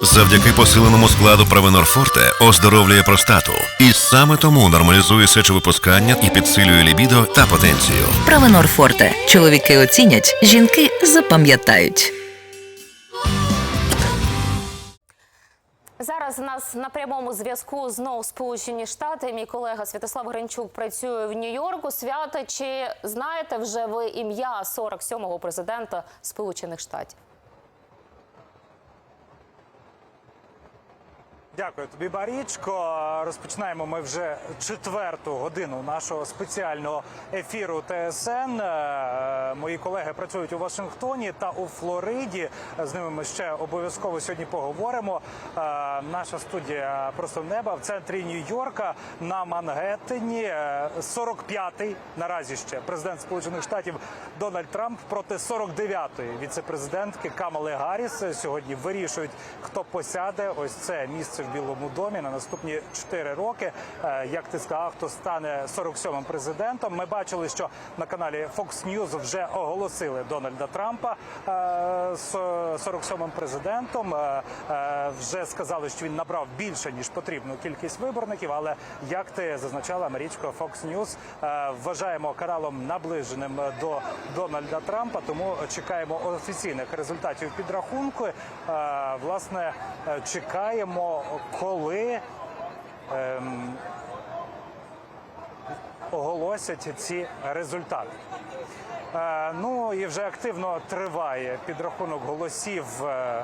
Завдяки посиленому складу Провенор Форте оздоровлює простату. І саме тому нормалізує сечовипускання і підсилює лібідо та потенцію. Правенор Форте. Чоловіки оцінять, жінки запам'ятають. Зараз у нас на прямому зв'язку знову Сполучені Штати. Мій колега Святослав Гринчук працює в Нью-Йорку. Свята, чи знаєте вже ви ім'я 47-го президента Сполучених Штатів? Дякую тобі, Барічко. Розпочинаємо ми вже четверту годину нашого спеціального ефіру ТСН. Е, Мої колеги працюють у Вашингтоні та у Флориді. З ними ми ще обов'язково сьогодні поговоримо. Е, Наша студія просто неба в центрі Нью-Йорка на Мангеттені. Е, 45-й наразі ще президент Сполучених Штатів Дональд Трамп проти 49-ї віцепрезидентки Камали Гарріс. Сьогодні вирішують, хто посяде ось це місце в Білому домі на наступні 4 роки. Е, Як ти сказав, хто стане 47-м президентом? Ми бачили, що на каналі Fox News вже оголосили Дональда Трампа е, з 47-м президентом. Е, е, Вже сказали, що він набрав більше ніж потрібну кількість виборників. Але як ти зазначала, Марічко Fox News е, вважаємо каналом наближеним до Дональда Трампа, тому чекаємо офіційних результатів підрахунку. Е, Власне, е, чекаємо, коли. ем, Оголосять ці результати. Е, ну і вже активно триває підрахунок голосів. е,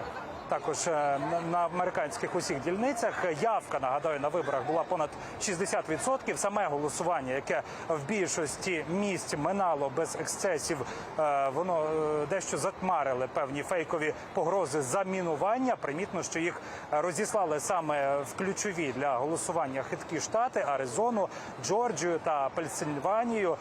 також е, на, американських усіх дільницях явка нагадаю на виборах була понад 60%. Саме голосування, яке в більшості місць минало без ексцесів, е, воно е, дещо затмарили певні фейкові погрози замінування. Примітно, що їх розіслали саме в ключові для голосування хиткі штати Аризону, Джорджію та Пенсильванію.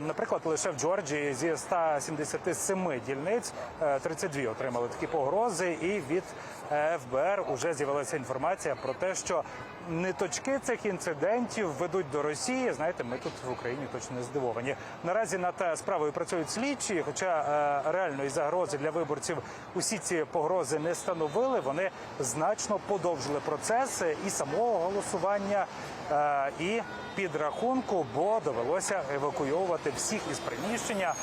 Наприклад, лише в Джорджії зі 177 дільниць е, 32 отримали такі погрози, і від ФБР уже з'явилася інформація про те, що ниточки цих інцидентів ведуть до Росії. Знаєте, ми тут в Україні точно не здивовані. Наразі над е, справою працюють слідчі, хоча е, реальної загрози для виборців усі ці погрози не становили. Вони значно подовжили процес і самого голосування, е, і підрахунку, бо довелося евакуйовувати всіх із приміщення.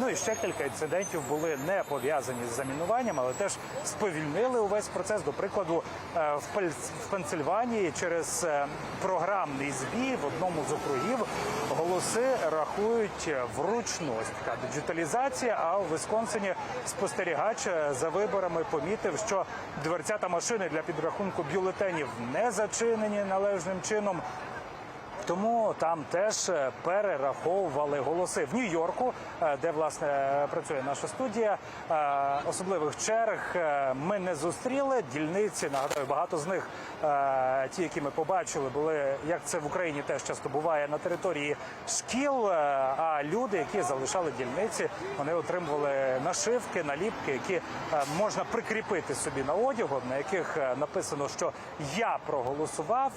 Ну і ще кілька інцидентів були не пов'язані з замінуванням, але теж сповільнили увесь процес. До прикладу, е, в Пенсильванії через е, програмний збій в одному з округів голоси рахують вручну. Ось така диджиталізація. А у Висконсині спостерігач е, за виборами помітив, що дверцята машини для підрахунку бюлетенів не зачинені належним чином. Тому там теж е, перераховували голоси в Нью-Йорку, е, де власне працює наша студія. Е, Особливих черг ми не зустріли. Дільниці нагадаю, багато з них, ті, які ми побачили, були як це в Україні теж часто буває на території шкіл. А люди, які залишали дільниці, вони отримували нашивки, наліпки, які можна прикріпити собі на одягу, на яких написано, що я проголосував.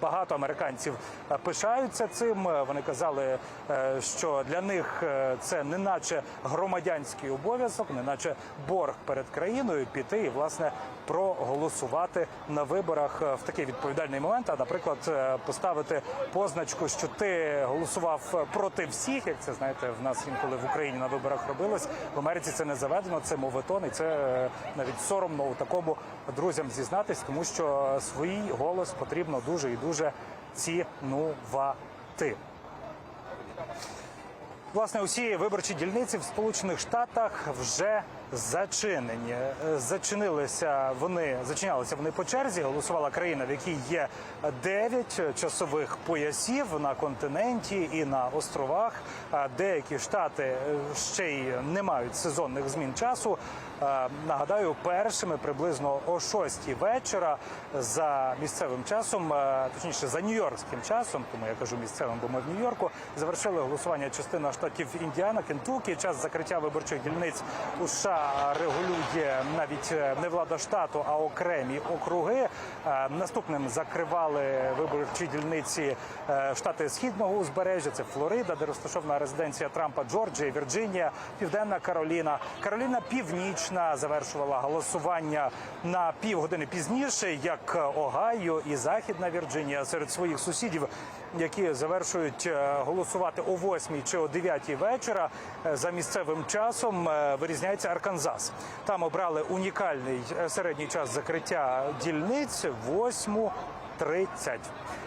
Багато американців е, пишаються цим. Вони казали, е, що для них е, це не наче громадянський обов'язок, не наче борг перед країною піти і власне проголосувати на виборах е, в такий відповідальний момент. А наприклад, поставити позначку, що ти голосував проти всіх, як це знаєте, в нас інколи в Україні на виборах робилось. В Америці це не заведено, це моветон, і це навіть соромно у такому друзям зізнатись, тому що свій голос потрібно дуже і дуже цінувати. Власне, усі виборчі дільниці в Сполучених Штатах вже зачинені. Е, Зачинилися вони, зачинялися вони по черзі. Голосувала країна, в якій є 9 часових поясів на континенті і на островах. А Деякі штати е, ще й не мають сезонних змін часу. Е, Нагадаю, першими приблизно о 6 вечора за місцевим часом, е, точніше за нью-йоркським часом, тому я кажу місцевим, бо ми в Нью-Йорку, завершили голосування частина штатів Індіана, Кентукі. Час закриття виборчих дільниць у США регулює навіть е, не влада штату, а окремі округи. Е, Наступним закривали виборчі дільниці е, штати східного узбережжя. Це Флорида, де розташована резиденція Трампа, Джорджія, Вірджинія, Південна Кароліна. Кароліна Північна завершувала голосування на півгодини пізніше, як Огайо і Західна Вірджинія серед своїх сусідів, які завершують е, голосувати о 8 чи о 9 вечора е, за місцевим часом, е, вирізняється Арканзас. Там обрали унікальний середній час закриття дільниць 8 30.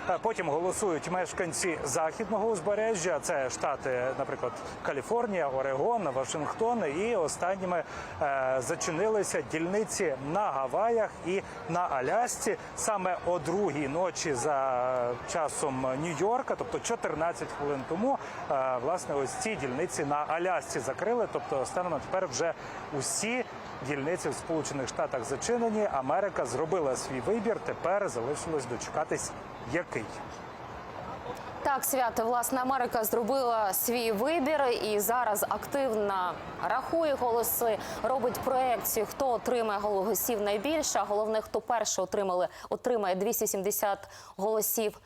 Е, потім голосують мешканці західного узбережжя. Це штати, наприклад, Каліфорнія, Орегон, Вашингтон. І останніми е, зачинилися дільниці на Гаваях і на Алясці саме о другій ночі за часом Нью-Йорка, тобто 14 хвилин тому. Е, власне, ось ці дільниці на Алясці закрили. Тобто станом тепер вже усі дільниці в Сполучених Штатах зачинені. Америка зробила свій вибір. Тепер залишилось дочекатись який. Так, свято, власне, Америка зробила свій вибір і зараз активно рахує голоси, робить проекцію, хто отримає голосів найбільше. Головне, хто перше отримали, отримає 270 голосів